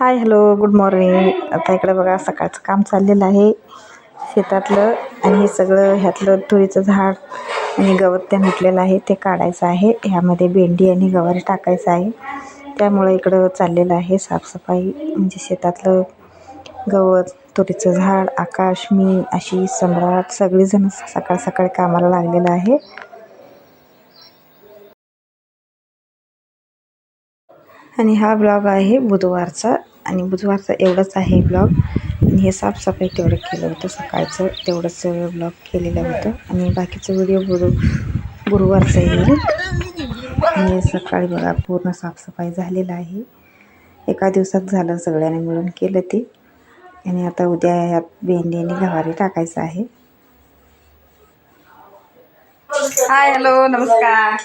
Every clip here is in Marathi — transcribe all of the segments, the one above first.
हाय हॅलो गुड मॉर्निंग आता इकडे बघा सकाळचं काम चाललेलं आहे शेतातलं आणि हे सगळं ह्यातलं तुरीचं झाड आणि गवत ते म्हटलेलं आहे ते काढायचं आहे. ह्यामध्ये भेंडी आणि गवारी टाकायचं आहे. त्यामुळे इकडं चाललेलं आहे साफसफाई. म्हणजे शेतातलं गवत तुरीचं झाड आकाश मी अशी सम्राट सगळीजण सकाळ सकाळी कामाला लागलेलं आहे. आणि हा ब्लॉग आहे बुधवारचा. आणि बुधवारचा एवढंच आहे ब्लॉग. आणि हे साफसफाई तेवढं केलं होतं सकाळचं. तेवढंच ब्लॉग केलेलं होतं. आणि बाकीचं व्हिडिओ गुरु गुरुवारचा येईल आणि सकाळी बघा पूर्ण साफसफाई झालेलं आहे. एका दिवसात झालं सगळ्यांनी मिळून केलं ते. आणि आता उद्या ह्यात भेंडी आणि गवारी टाकायचं आहे. हाय हॅलो नमस्कार.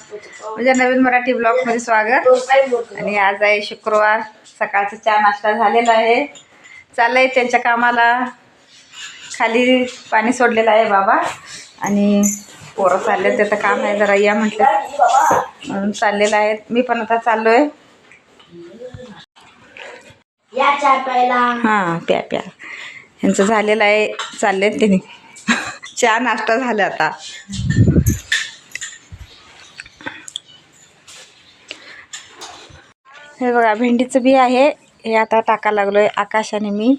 म्हणजे नवीन मराठी ब्लॉगमध्ये स्वागत. आणि आज आहे शुक्रवार. सकाळचा चहा नाश्ता झालेला आहे. चाललंय त्यांच्या कामाला. खाली पाणी सोडलेलं आहे बाबा. आणि पोरं चालले त्याचं काम आहे जरा या म्हटलं. म्हणून चाललेलं आहे. मी पण आता चाललो आहे हां प्या प्या. ह्यांचं झालेलं आहे. चालले त्यांनी. चहा नाश्ता झाला आता. हे बघा भेंडीचं बी आहे. हे आता टाका लागलोय आकाश आणि मी.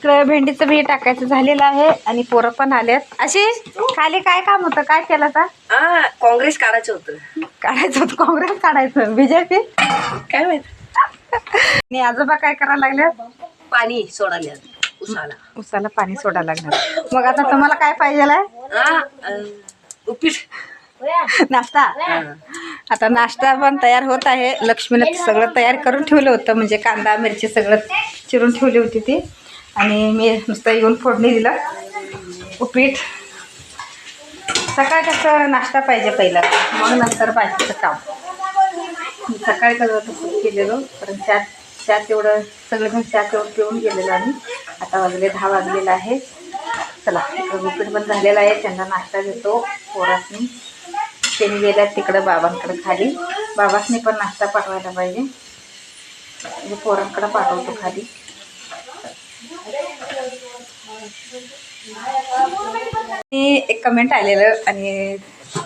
इकडं भेंडीचं बी टाकायचं झालेलं आहे आणि पोरं पण आलेत अशी खाली काय काम होतं? काय केलं आता? हा काँग्रेस काढायचं होतं. काढायचं होतं? काँग्रेस काढायचं? बीजेपी? काय माहीत? आणि आजोबा काय करायला लागले? पाणी सोडायला. उसाला. उसाला पाणी सोडायला लागणार मग आता तुम्हाला काय पाहिजे नाश्ता. आता नाश्ता पण तयार होत आहे. लक्ष्मीनं सगळं तयार करून ठेवलं होतं. म्हणजे कांदा मिरची सगळं चिरून ठेवली होती ती. आणि मी नुसतं येऊन फोडणी दिलं. उपीट. सकाळ कसं नाश्ता पाहिजे पहिला? मग नंतर पाहिजेचं काम. मी सकाळी कसं तसं केलेलं. कारण त्यात त्यात तेवढं सगळेजण चहा तेवढं पिऊन गेलेलो आम्ही. आता वाजले दहा वाजलेला आहे. चला इकडं उपीट पण झालेला आहे. त्यांना नाश्ता देतो. पोरासनी. त्यांनी गेल्या तिकडं बाबांकडे खाली. बाबासनी पण नाश्ता पाठवायला पाहिजे. म्हणजे पोरांकडं पाठवतो खाली. एक कमेंट आलेलं आणि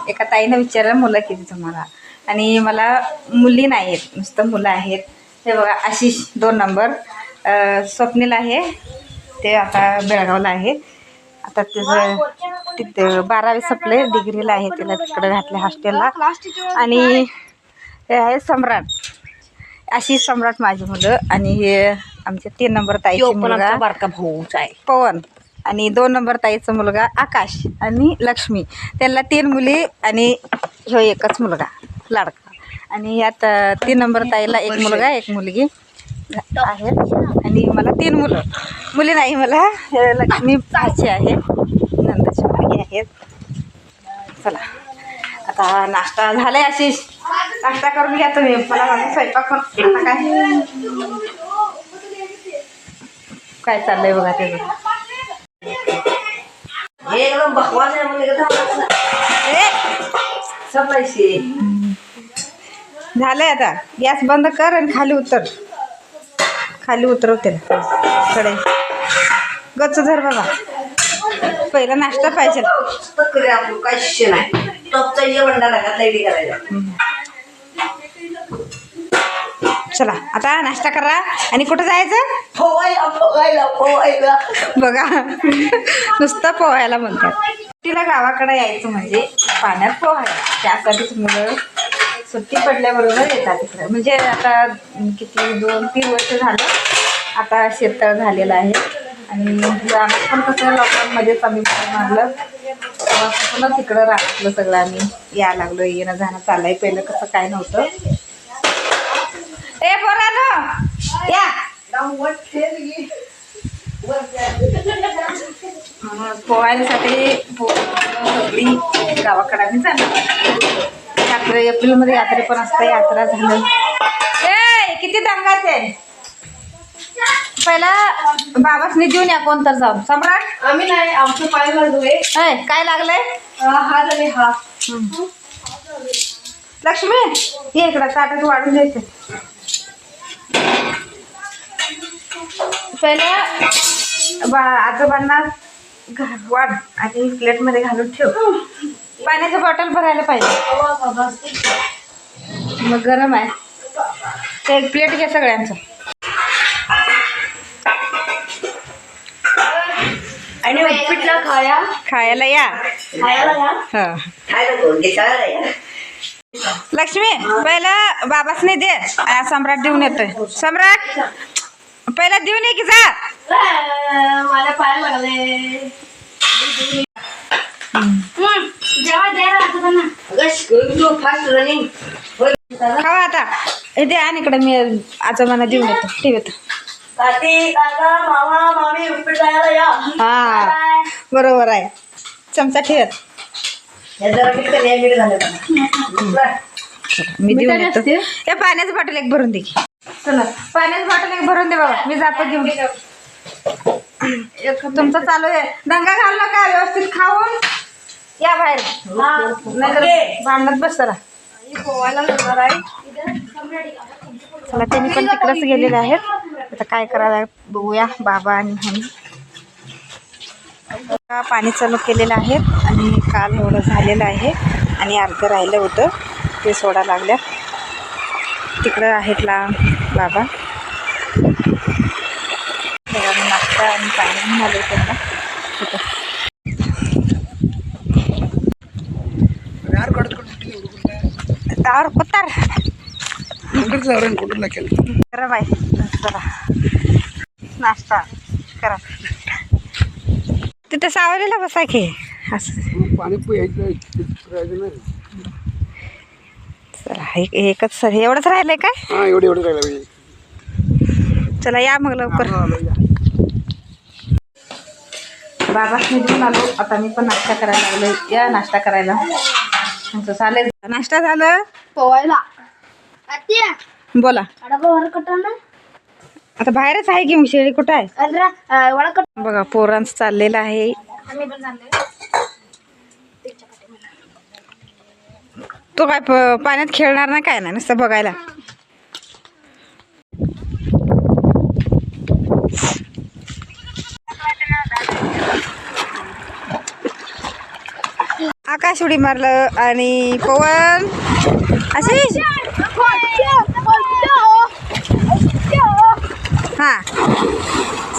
एका ताईनं विचारलं मुलं किती तुम्हाला आणि मला मुली नाही आहेत नुसतं मुलं आहेत. हे बघा आशिष दोन नंबर. स्वप्नीला स्वप्नील आहे ते आता बेळगावला आहे. आता त्याचं तिथं बारावी सपले डिग्रीला आहे त्याला तिकडे घातले हॉस्टेलला. आणि हे आहे सम्राट. अशी सम्राट माझी मुलं. आणि हे आमचे तीन नंबर ताईची मुलगा. बारका भाऊच आहे. पवन आणि दोन नंबर ताईचा मुलगा आकाश आणि लक्ष्मी. त्यांना तीन मुली आणि ह्यो एकच मुलगा लाडका. आणि यात अं, तीन नंबर ताईला एक मुलगा एक मुलगी आहे. आणि मला तीन मुलं. मुली नाही मला हे लक्ष्मी भाची आहे नंदाची मुलगी आहेत चला आता नाश्ता झालाय आशिष. नाश्ता करून घ्या तुम्ही. मला माझा स्वयंपाक पण आता काय काय चाललंय बघा त्याचं हे एकदम बकवास आहे म्हणजे एकदम सफाईशी. झालंय आता. गॅस बंद कर आणि खाली उतर. खाली उतरव त्याला. कडे. गच्च धर बाबा. पहिला नाश्ता पाहिजे. नाही. टॉपचा करायला चला आता नाश्ता करा. आणि कुठं जायचं? पोवायला पोवायला बघा. नुसतं पोहायला म्हणतात. तिला गावाकडे यायचं म्हणजे पाण्यात पोहायला. त्यासाठीच मुलं सुट्टी पडल्याबरोबर येतात तिकडे म्हणजे आता किती दोन तीन वर्ष झालं आता शेततळ झालेलं आहे. आणि आम्ही पण कसं लॉकडाऊनमध्येच आम्ही मारलं तेव्हापासूनच इकडं राहतलं सगळं आम्ही. यायला लागलो येणं जाणं चाललंय. पहिलं कसं काय नव्हतं. ए बोला ना या! पोहायसाठी पो- सगळी गावाकडे आम्ही जाणार. यात्रा एप्रिलमध्ये यात्रे पण असते यात्रा झालं. ए किती आहे पहिला बाबासनी देऊन या कोण तर जाऊन. सम्राट? आम्ही नाही आमचं पाय लागलोय. काय लागलंय? हा झाले हा लक्ष्मी ये इकडं ताटात वाढून द्यायचं पहिल्या बा आजोबांना घा- वाढ आणि प्लेटमध्ये घालून ठेव. पाण्याचं बॉटल भरायला पाहिजे. मग गरम आहे. ते एक प्लेट घ्या सगळ्यांचं. आणि उपीटला खाया? खायला या. खायला या? हं. खायला कोण? घेताला या. लक्ष्मी पहिलं बाबासने दे. आ, सम्राट देऊन येतोय. सम्राट पहिला देऊन ये की जा. मला पाय लागले. जेव्हा द्यायला आजोबा ना. अगं तू फास्ट रनिंग खावा आता. दे आणि इकडे मी आजोबांना देऊन येतो. ठेवतो काकी काका मामा मामी उपीट जायला या. हा बरोबर आहे. चमचा ठेवत हे जरा मीठ कमी आहे, मीठ झालं का? मी देऊन येतो. या पाण्याचं बॉटल एक भरून दे. चला. पाण्याचं बॉटल एक भरून दे बाबा. मी जातो घेऊन. तुमचं चालू आहे. दंगा घाल नका व्यवस्थित खाऊन. या बाहेर. नाही भांडत बस चला त्यांनी पण तिकडंच गेलेले आहेत. आता काय करायला बघूया बाबा आणि आता पाणी चालू केलेलं आहे आणि काल एवढं झालेलं आहे आणि अर्धं राहिलं होतं. ते सोडा लागल्या तिकडं आहेत ला बाबा बघा, नाश्ता आणि पाणी आले त्यांना तिथं तावर कुत्तार करा बाय करा नाश्ता करा तिथे सावलीला बसा की. असं. पाणी चला एक एकच सर एवढंच राहिलंय काय? हा एवढे एवढे राहिला चला या मग लवकर. बाबासनी घेऊन आलो. आता मी पण नाश्ता करायला लागलो या नाश्ता करायला. चालेल नाश्ता झालं? पोवायला. बोला. आता बाहेरच आहे की शेळी कुठं आहे? बघा पोरांचं चाललेलं आहे. तो काय पाण्यात खेळणार ना काय ना नुसतं बघायला. आकाश उडी मारलं आणि पवन. असे हां.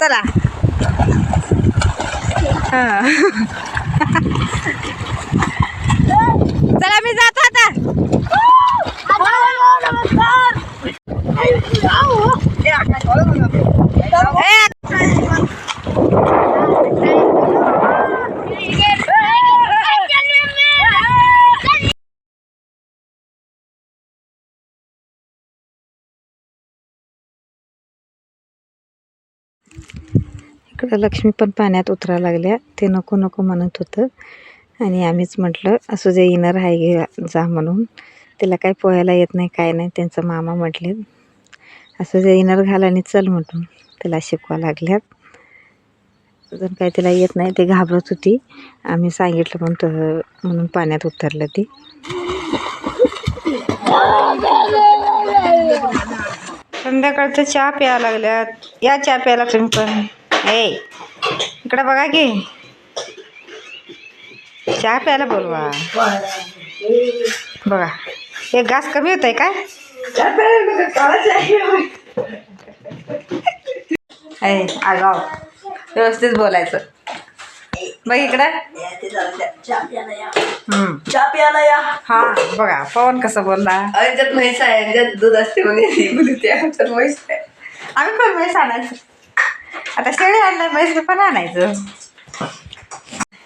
चला. हां. चला मी जातो आता. ए, इकडं लक्ष्मी पण पाण्यात उतरायला लागल्या. ते नको नको म्हणत होतं. आणि आम्हीच म्हटलं असं जे इनर आहे घे जा म्हणून. तिला काय पोहायला येत नाही काय नाही. त्यांचं मामा म्हटले असं जे इनर घाल आणि चल म्हटून तिला शिकवा लागल्यात अजून काय तिला येत नाही ते घाबरत होती. आम्ही सांगितलं पण तर म्हणून पाण्यात उतरलं ती. संध्याकाळचं चहा प्यायला लागल्यात. या चहा प्यायला तुम्ही पण. हे इकडं बघा की. चहा प्यायला बोलवा. बघा एक घास कमी होत आहे काय आगाव. व्यवस्थित बोलायचं. बघ इकडं. चहा प्यायला या हा बघा पवन कसं बोलला यांच्यात म्हैस आहे. यांच्यात दूध असते म्हणे. म्हैस आहे. आम्ही पण म्हैस आणायचं. आता शेळी आणलं म्हैस पण आणायचं.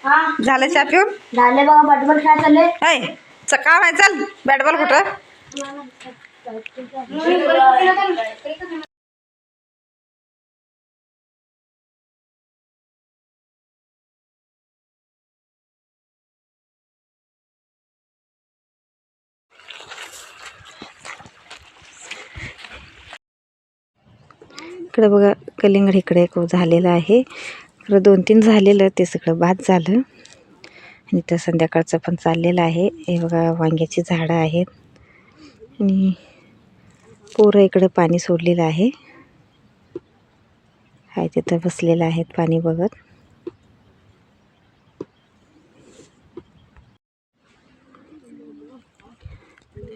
हा झालं चहा पिऊन? झाले बघा बटबट काय चालले. ऐ च काम आहे चल बॅट बॉल कुठं? इकडे बघा कलिंगड इकडे एक झालेलं आहे. इकडं दोन तीन झालेलं ते सगळं भात झालं. आणि इथं संध्याकाळचं पण चाललेलं आहे. हे बघा वांग्याची झाडं आहेत. आणि पोरं इकडं पाणी सोडलेलं आहे. हाय तिथं बसलेलं आहेत पाणी बघत.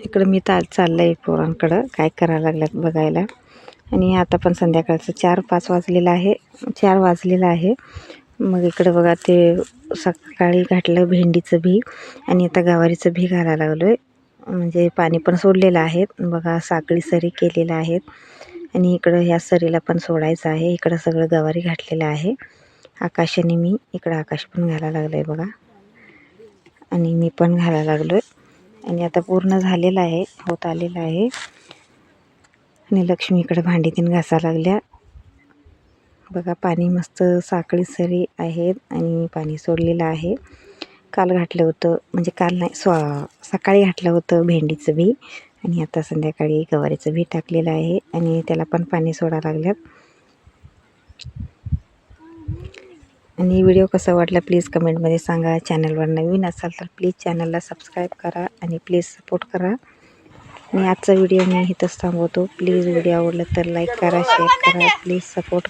इकडं मी ताल चाललं आहे पोरांकडं. काय करायला लागल्यात बघायला. आणि आता पण संध्याकाळचं चार पाच वाजलेलं आहे. चार वाजलेलं आहे. मग इकडं बघा ते सकाळी घातलं भेंडीचं बी. आणि आता गवारीचं बी घालायला लागलो आहे म्हणजे पाणी पण सोडलेलं आहे. बघा साखळी सरी केलेलं आहेत. आणि इकडं ह्या सरीला पण सोडायचं आहे. इकडं सगळं गवारी घातलेलं आहे. आकाशाने मी इकडं आकाश पण घालायला लागलो आहे बघा. आणि मी पण घालायला लागलो आहे आणि आता पूर्ण झालेलं आहे. होत आलेलं आहे. आणि लक्ष्मीकडे भांडी तीन घासा लागल्या. बघा पाणी मस्त साखळी सरी आहेत आणि पाणी सोडलेलं आहे. काल घातलं होतं म्हणजे काल नाही स्वा सकाळी घातलं होतं भेंडीचं बी. आणि आता संध्याकाळी गवारीचं बी टाकलेलं आहे आणि त्याला पण पाणी सोडा लागल्यात. आणि व्हिडिओ कसा वाटला प्लीज कमेंटमध्ये सांगा. चॅनलवर नवीन असाल तर प्लीज चॅनलला सबस्क्राईब करा आणि प्लीज सपोर्ट करा. आणि आजचा व्हिडिओ मी इथंच थांबवतो. प्लीज व्हिडिओ आवडला तर लाईक करा शेअर करा. Please support